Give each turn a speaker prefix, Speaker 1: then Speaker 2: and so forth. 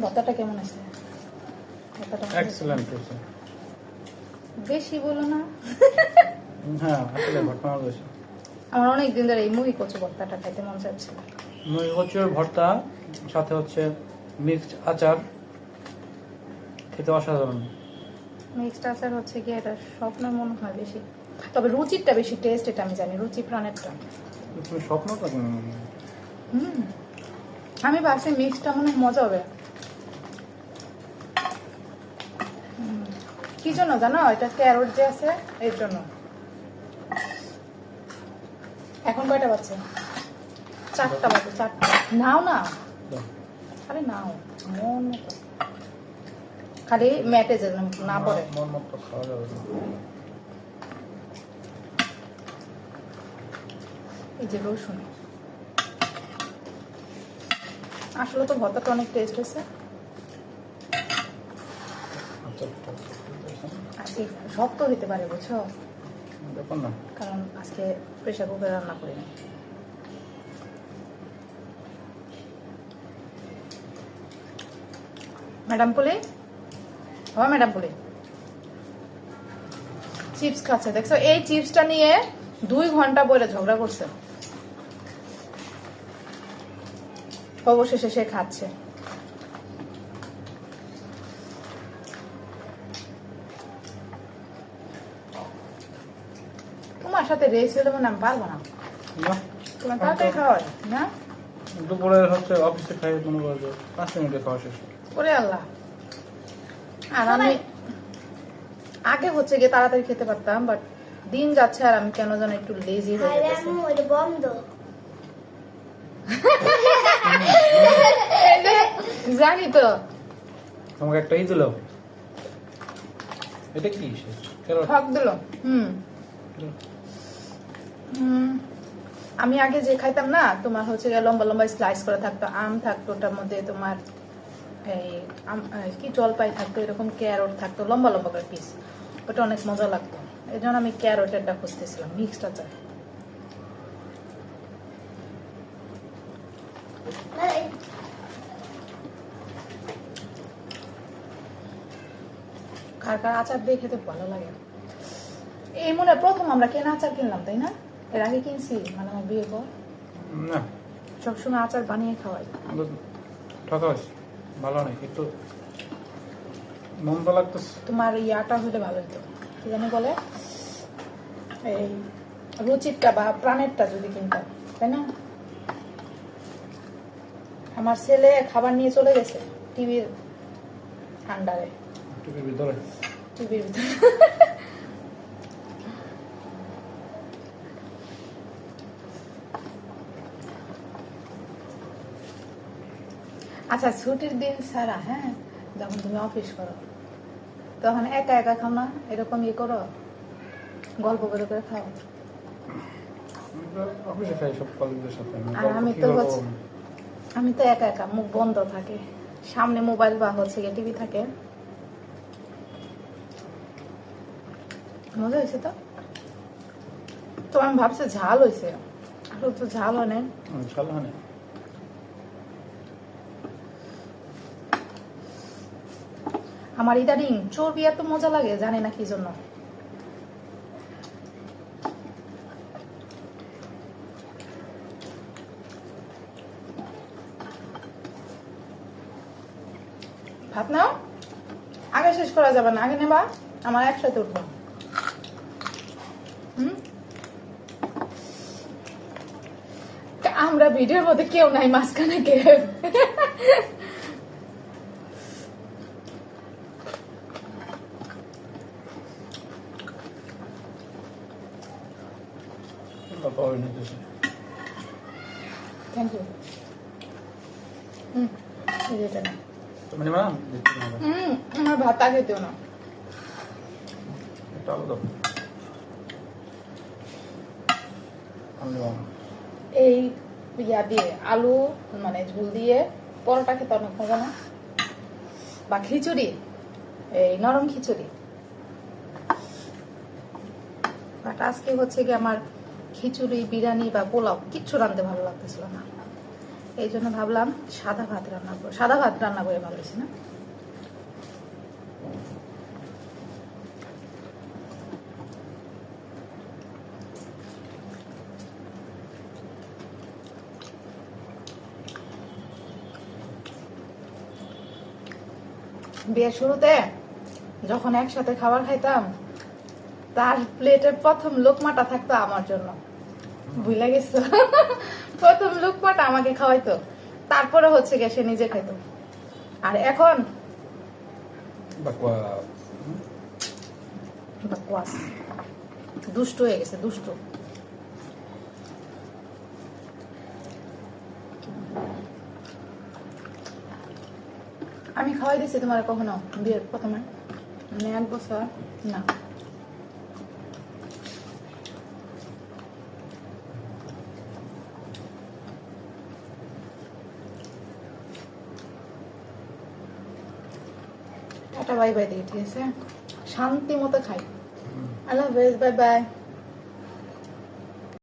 Speaker 1: ভর্তাটা কেমন আছে? ভর্তাটা?
Speaker 2: এক্সেলেন্ট হয়েছে।
Speaker 1: বেশি বলো না।
Speaker 2: হ্যাঁ আসলে ভর্তা বেশি।
Speaker 1: আমার অনেক দিন ধরে এই মুহি কচু ভর্তাটা খাইতে মন চাচ্ছিল
Speaker 2: মুই কচুর ভর্তা সাথে হচ্ছে মিক্সড আচার খেতে অসাধারণ।
Speaker 1: মিক্সড আচার হচ্ছে কি এটা স্বপ্নের মনে হয় বেশি। তবে রুচিরটা বেশি টেস্ট এটা আমি জানি রুচি প্রাণেরটা।
Speaker 2: স্বপ্নটা
Speaker 1: হুম। আমি ভাবছি মিক্সটা মনে মজা হবে। কি জন্য জানো? এটা ক্যারোট যে আছে এর জন্য। এখন কয়টা বাজছে? চারটা বাজে চারটা। নাও না। আরে নাও মন মতো। খালি ম্যাটে যেন না পড়ে।
Speaker 2: মন মতো খাওয়া যাবে
Speaker 1: এই যে রসুন। আসলে তো ভর্তাটা অনেক টেস্ট হয়েছে।
Speaker 2: আচারটা
Speaker 1: আজকে শক্ত হইতে পারে বুঝছ?
Speaker 2: দেখুন না।
Speaker 1: কারণ আজকে প্রেশার কুকারে রান্না করিনি। ম্যাডাম পুলি? হ্যাঁ ম্যাডাম পুলি। চিপস খাচ্ছে দেখছ? এই চিপসটা নিয়ে দুই ঘণ্টা বলে ঝগড়া করছে। অবশেষে সে খাচ্ছে। সাথে রেস হলে মানে আমি পারব না।
Speaker 2: না।
Speaker 1: তোমার তাড়াতাড়ি খাওয়ার না?
Speaker 2: দুপুরে হচ্ছে অফিসে খাই মনে করো যে পাঁচ মিনিটে খাওয়া শেষ।
Speaker 1: ওরে আল্লাহ। আর আমি আগে হচ্ছে গিয়ে তাড়াতাড়ি খেতে পারতাম বাট দিন যাচ্ছে আর আমি কেন যেন একটু লেজি হয়ে গেছি।
Speaker 3: বন্ধ।
Speaker 1: জানি তো।
Speaker 2: তোমাকে একটা ই দিল? এটা কি
Speaker 1: ঠক দিল হুম, আমি আগে যে খাইতাম না, তোমার হচ্ছে লম্বা লম্বা স্লাইস করে থাকতো, আম থাকতো, ওটার মধ্যে তোমার এই কি জলপাই থাকতো, এরকম ক্যারট থাকতো, লম্বা লম্বা করে পিস ওটা অনেক মজা লাগতো। এই জন্য আমি ক্যারটেরটা খুঁজতেছিলাম মিক্সড আচার কার কার আচার দিয়ে খেতে ভালো লাগে? এই মনে প্রথম আমরা কেনা আচার কিনলাম, তাই না? এর আগে কিনছি মানে আমার বিয়ে পর।
Speaker 2: না।
Speaker 1: সবসময় আচার বানিয়ে খাওয়াই।
Speaker 2: ঠকা হয়েছে ভালো নেই একটু মন তো লাগতেছে।
Speaker 1: তোমার ইয়াটা হলে ভালো হতো কি জানি বলে? এই রুচিরটা বা প্রাণেরটা যদি কিনতাম তাই না? আমার ছেলে খাবার নিয়ে চলে গেছে টিভির আন্ডারে।
Speaker 2: টিভির ভিতরে।
Speaker 1: টিভির ভিতরে। আচ্ছা ছুটির দিন ছাড়া হ্যাঁ? যখন তুমি অফিস করো তখন একা একা খাও না? এরকম ইয়ে করো? গল্প করে করে খাও?
Speaker 2: অফিসে খাই সব কলেজদের সাথে। আমি
Speaker 1: আর আমি তো? আমি তো একা একা মুখ বন্ধ থাকে। সামনে মোবাইল বা হচ্ছে গিয়ে টিভি থাকে। মজা হয়েছে তো? তো আমি ভাবছি ঝাল হয়েছে। আসলে তো ঝাল হয়
Speaker 2: হুম, ভালো হয় না।
Speaker 1: আমার ইদানিং চর্বি এত মজা লাগে, জানি না কি জন্য। ভাত নাও? আগে শেষ করা যাবে না, আগে নেবা, আমার একসাথে উঠবো? আমরা ভিডিওর মধ্যে কেউ নাই, মাঝখানে কে হুম এটা
Speaker 2: না?
Speaker 1: হুম আমার ভাত না
Speaker 2: একটা আলু দাও। আমি নিবো না।
Speaker 1: এই ইয়া দিয়ে আলু মানে ঝোল দিয়ে পরোটা খেতে অনেক মজা না? বা খিচুড়ি? এই নরম খিচুড়ি। বাট আজকে হচ্ছে কি আমার খিচুড়ি, বিরিয়ানি বা পোলাও কিচ্ছু রাঁধতে ভালো লাগতেছিল না। এই জন্য ভাবলাম সাদা ভাত রান্না করব সাদা ভাত রান্না করে ভালো না। বিয়ের শুরুতে যখন একসাথে খাবার খাইতাম তার প্লেটের প্রথম লোকমাটা থাকতো আমার জন্য। বুঝলে গেছো? প্রথম লোকমাটা আমাকে খাওয়াইতো। তারপরে হচ্ছে গিয়ে সে নিজে খাইতো। আর এখন দুষ্ট হয়ে গেছে দুষ্ট। আমি খাওয়াই দিছি তোমার কখনো বিয়ের প্রথমে? মানে এক বছর? না। টাটা বাই বাই দিয়ে ঠিক আছে? শান্তি মতো খাই। আল্লাহ হাফেজ বাই বাই